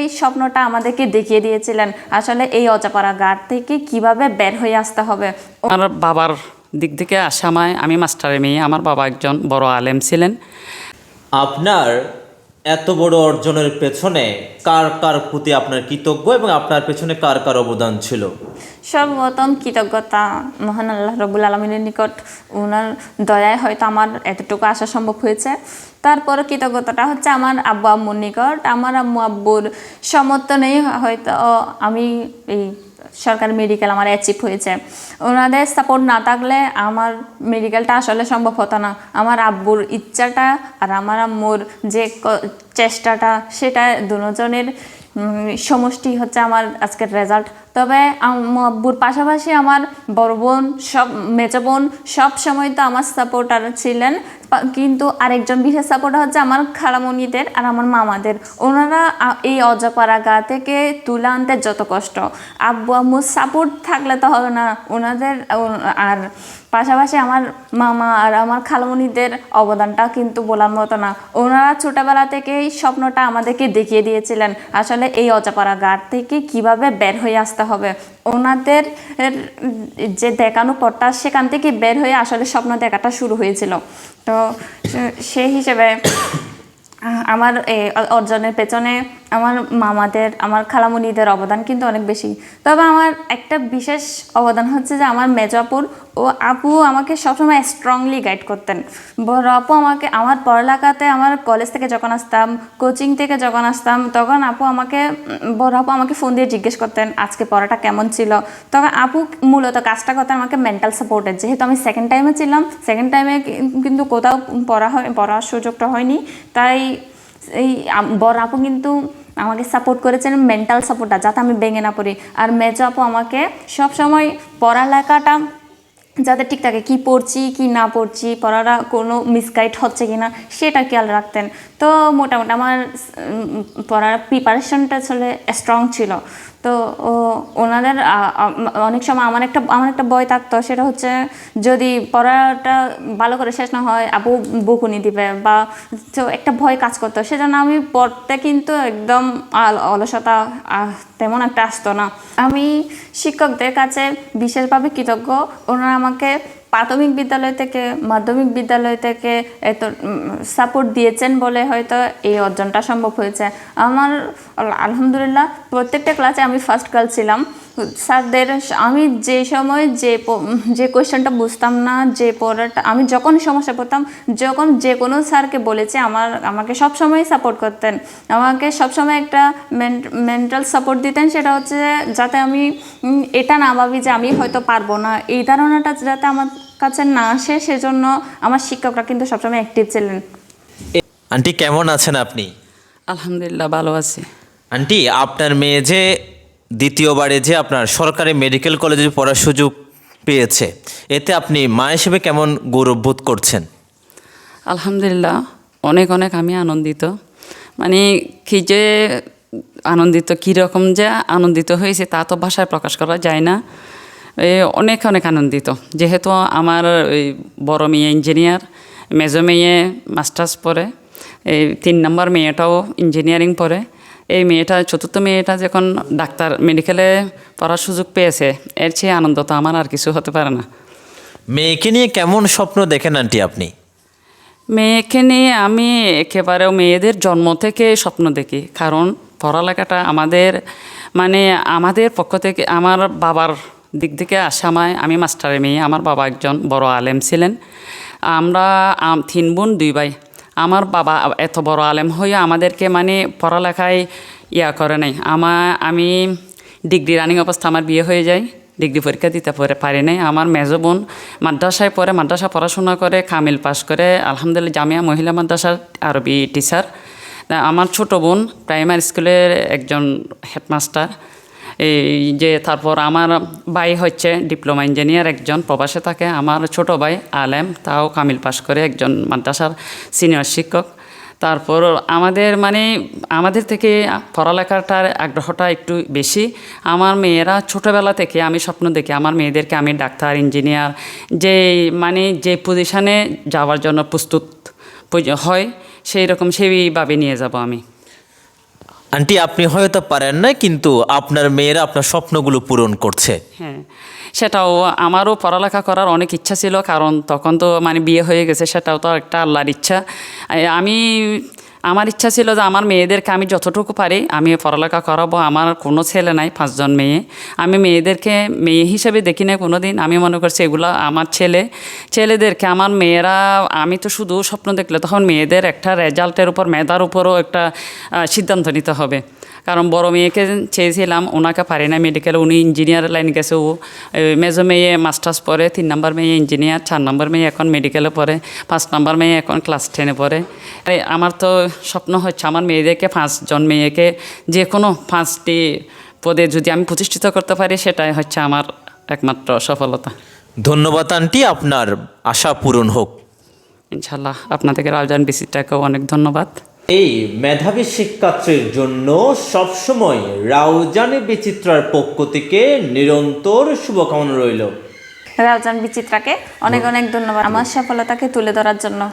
এই স্বপ্নটা আমাদেরকে দেখিয়ে দিয়েছিলেন। আসলে এই অজাপাড়া গাড় থেকে কীভাবে বের হয়ে আসতে হবে? আমার বাবার দিক থেকে আসামায় আমি মাস্টারের মেয়ে আমার বাবা একজন বড় আলেম ছিলেন। আপনার এত বড় অর্জনের পেছনে কার কার প্রতি আপনার কৃতজ্ঞ এবং আপনার পেছনে কার কার অবদান ছিল? সর্বপ্রথম কৃতজ্ঞতা মহান আল্লাহ রবুল আলমিনের নিকট। ওনার দয়ায় হয়তো আমার এতটুকু আসা সম্ভব হয়েছে। তারপরে কৃতজ্ঞতাটা হচ্ছে আমার আব্বু আম্মুর নিকট। আমার আম্মু আব্বুর সমর্থনেই হয়তো আমি এই সরকারি মেডিকেল আমার অ্যাচিভ হয়েছে। ওনাদের সাপোর্ট না থাকলে আমার মেডিকেলটা আসলে সম্ভব হতো না। আমার আব্বুর ইচ্ছাটা আর আমার আম্মুর যে চেষ্টাটা, সেটা দুজনের সমষ্টি হচ্ছে আমার আজকের রেজাল্ট তবে আব্বুর পাশাপাশি আমার বড় বোন, সব মেজো বোন, সব সময় তো আমার সাপোর্টার ছিলেন। কিন্তু আরেকজন বিশেষ সাপোর্টার হচ্ছে আমার খালামণিদের আর আমার মামাদের। ওনারা এই অজাপাড়া গা থেকে তুলে আনতে যত কষ্ট। আব্বু আম্মুর সাপোর্ট থাকলে তো হবে না। ওনাদের আর পাশাপাশি আমার মামা আর আমার খালামণিদের অবদানটা কিন্তু বলার মতো না। ওনারা ছোটবেলা থেকেই স্বপ্নটা আমাদেরকে দেখিয়ে দিয়েছিলেন, আসলে এই অজাপাড়া গাড় থেকে কীভাবে বের হয়ে আসতে হবে। ওনাদের যে দেখানো পথটা, সেখান থেকে বের হয়ে আসলে স্বপ্ন দেখাটা শুরু হয়েছিল। তো সেই হিসেবে আমার এই অর্জনের পেছনে আমার মামাদের, আমার খালামুনিদের অবদান কিন্তু অনেক বেশি। তবে আমার একটা বিশেষ অবদান হচ্ছে যে, আমার মেজ আপুর ও আপু আমাকে সবসময় স্ট্রংলি গাইড করতেন। বড় আপু আমাকে, আমার পড়ালেখাতে, আমার কলেজ থেকে যখন আসতাম কোচিং থেকে যখন আসতাম, তখন আপু আমাকে বড় আপু আমাকে ফোন দিয়ে জিজ্ঞেস করতেন, আজকে পড়াটা কেমন ছিল? তখন আপু মূলত কাজটা করতেন আমাকে মেন্টাল সাপোর্টের যেহেতু আমি সেকেন্ড টাইমে ছিলাম সেকেন্ড টাইমে কিন্তু কোথাও পড়া হয়, পড়ার সুযোগটা হয়নি। তাই এই বড় আপু কিন্তু আমাকে সাপোর্ট করেছেন মেন্টাল সাপোর্টটা যাতে আমি ভেঙে না পড়ি। আর মেজো আপু আমাকে সবসময় পড়ালেখাটা যাতে ঠিক থাকে কী পড়ছি, কি না পড়ছি, পড়ারা কোনো মিসগাইড হচ্ছে কি না সেটা খেয়াল রাখতেন। তো মোটামুটি আমার পড়ার প্রিপারেশনটা আসলে স্ট্রং ছিল। তো ও, ওনাদের অনেক সময় আমার একটা আমার একটা ভয় থাকতো, সেটা হচ্ছে যদি পড়াটা ভালো করে শেষ না হয়, আপু বকুনি দিবে বা তো একটা ভয় কাজ করতো। সেজন্য আমি পড়তে কিন্তু একদম অলসতা তেমন একটা আসতো না। আমি শিক্ষকদের কাছে বিশেষভাবে কৃতজ্ঞ। ওনারা আমাকে প্রাথমিক বিদ্যালয় থেকে মাধ্যমিক বিদ্যালয় থেকে এত সাপোর্ট দিয়েছেন বলে হয়তো এই অর্জনটা সম্ভব হয়েছে। আমার আলহামদুলিল্লাহ প্রত্যেকটা ক্লাসে আমি ফার্স্ট গার্ল ছিলাম। স্যারদের আমি যে সময় যে প- যে কোয়েশ্চেনটা বুঝতাম না যে পড়াটা আমি যখন সমস্যা পড়তাম যখন যে কোনো স্যারকে বলেছে আমার আমাকে সব সময় সাপোর্ট করতেন। আমাকে সব সময় একটা মেন্টাল সাপোর্ট দিতেন সেটা হচ্ছে যাতে আমি এটা না ভাবি যে আমি হয়তো পারব না। এই ধারণাটা যাতে আমার কাছে না আসে সেজন্য আমার শিক্ষকরা কিন্তু সবসময় অ্যাক্টিভ ছিলেন। আন্টি কেমন আছেন আপনি? আলহামদুলিল্লাহ ভালো আছি। আন্টি আপনার মেয়ে যে দ্বিতীয়বারে যে আপনার সরকারি মেডিকেল কলেজে পড়ার সুযোগ পেয়েছে, এতে আপনি মা হিসেবে কেমন গৌরববোধ করছেন? আলহামদুলিল্লাহ, অনেক অনেক আমি আনন্দিত। মানে কি যে আনন্দিত কীরকম যে আনন্দিত হয়েছে তা তো ভাষায় প্রকাশ করা যায় না। অনেক অনেক আনন্দিত। যেহেতু আমার ওই বড় মেয়ে ইঞ্জিনিয়ার মেজো মেয়ে মাস্টার্স পড়ে, এই তিন নম্বর মেয়েটাও ইঞ্জিনিয়ারিং পড়ে। এই মেয়েটা চতুর্থ মেয়েটা যখন ডাক্তার মেডিকেলে পড়ার সুযোগ পেয়েছে এর চেয়ে আনন্দ তো আমার আর কিছু হতে পারে না। মেয়েকে নিয়ে কেমন স্বপ্ন দেখেন আন্টি আপনি? মেয়েকে নিয়ে আমি একেবারেও মেয়েদের জন্ম থেকে স্বপ্ন দেখি। কারণ পড়ালেখাটা আমাদের মানে আমাদের পক্ষ থেকে আমার বাবার দিক থেকে আসামায় আমি মাস্টারের মেয়ে আমার বাবা একজন বড় আলেম ছিলেন। আমরা আম- তিন বোন দুই ভাই। আমার বাবা এত বড় আলেম হয়ে আমাদেরকে মানে পড়ালেখায় ইয়া করে নাই। আমার আমি ডিগ্রি রানিং অবস্থা আমার বিয়ে হয়ে যায়, ডিগ্রি পরীক্ষা দিতে পরে পারি নাই। আমার মেজো বোন মাদ্রাসায় পড়ে, মাদ্রাসা পড়াশোনা করে, কামিল পাস করে, আলহামদুলিল্লাহ জামিয়া মহিলা মাদ্রাসার আরবি টিচার আমার ছোট বোন প্রাইমারি স্কুলের একজন হেডমাস্টার এই যে তারপর আমার ভাই হচ্ছে ডিপ্লোমা ইঞ্জিনিয়ার একজন, প্রবাসে থাকে। আমার ছোট ভাই আলেম, তাও কামিল পাস করে একজন মাদ্রাসার সিনিয়র শিক্ষক। তারপর আমাদের মানে আমাদের থেকে পড়ালেখাটার আগ্রহটা একটু বেশি। আমার মেয়েরা ছোটোবেলা থেকে আমি স্বপ্ন দেখি, আমার মেয়েদেরকে আমি ডাক্তার ইঞ্জিনিয়ার যে মানে যে পজিশানে যাওয়ার জন্য প্রস্তুত হয় সেই রকম সেইভাবে নিয়ে যাব আমি। আন্টি, আপনি হয়তো পারেন না কিন্তু আপনার মেয়েরা আপনার স্বপ্নগুলো পূরণ করছে। হ্যাঁ সেটাও আমারও পড়ালেখা করার অনেক ইচ্ছা ছিল, কারণ তখন তো মানে বিয়ে হয়ে গেছে, সেটাও তো একটা আল্লাহর ইচ্ছা। আমি আমার ইচ্ছা ছিল যে আমার মেয়েদেরকে আমি যতটুকু পারি আমি পড়ালেখা করাবো। আমার কোনো ছেলে নাই, পাঁচজন মেয়ে। আমি মেয়েদেরকে মেয়ে হিসেবে দেখি না কোনো দিন আমি মনে করছি এগুলো আমার ছেলে। ছেলেদেরকে আমার মেয়েরা, আমি তো শুধু স্বপ্ন দেখলে তখন মেয়েদের একটা রেজাল্টের উপর, মেধার উপরও একটা সিদ্ধান্ত নিতে হবে। কারণ বড় মেয়েকে চেয়েছিলাম ওনাকে পারি না মেডিকেল উনি ইঞ্জিনিয়ার লাইন গেছে ও মেজো মেয়ে মাস্টার্স পড়ে তিন নম্বর মেয়ে ইঞ্জিনিয়ার চার নম্বর মেয়ে এখন মেডিকেলে পড়ে পাঁচ নম্বর মেয়ে এখন ক্লাস টেনে পড়ে। আমার তো স্বপ্ন হচ্ছে আমার মেয়েদেরকে পাঁচজন মেয়েকে যে কোনো পাঁচটি পদে যদি আমি প্রতিষ্ঠিত করতে পারি সেটাই হচ্ছে আমার একমাত্র সফলতা। ধন্যবাদ আন্টি আপনার আশা পূরণ হোক। ইনশাল্লাহ আপনাদেরকে রাউজান বিসিটাকেও অনেক ধন্যবাদ। এই মেধাবী শিক্ষার্থীর জন্য সবসময় রাউজানে বিচিত্রার পক্ষ থেকে নিরন্তর শুভকামনা রইল। রাউজান বিচিত্রাকে অনেক অনেক ধন্যবাদ। আমার সফলতাকে তুলে ধরার জন্য।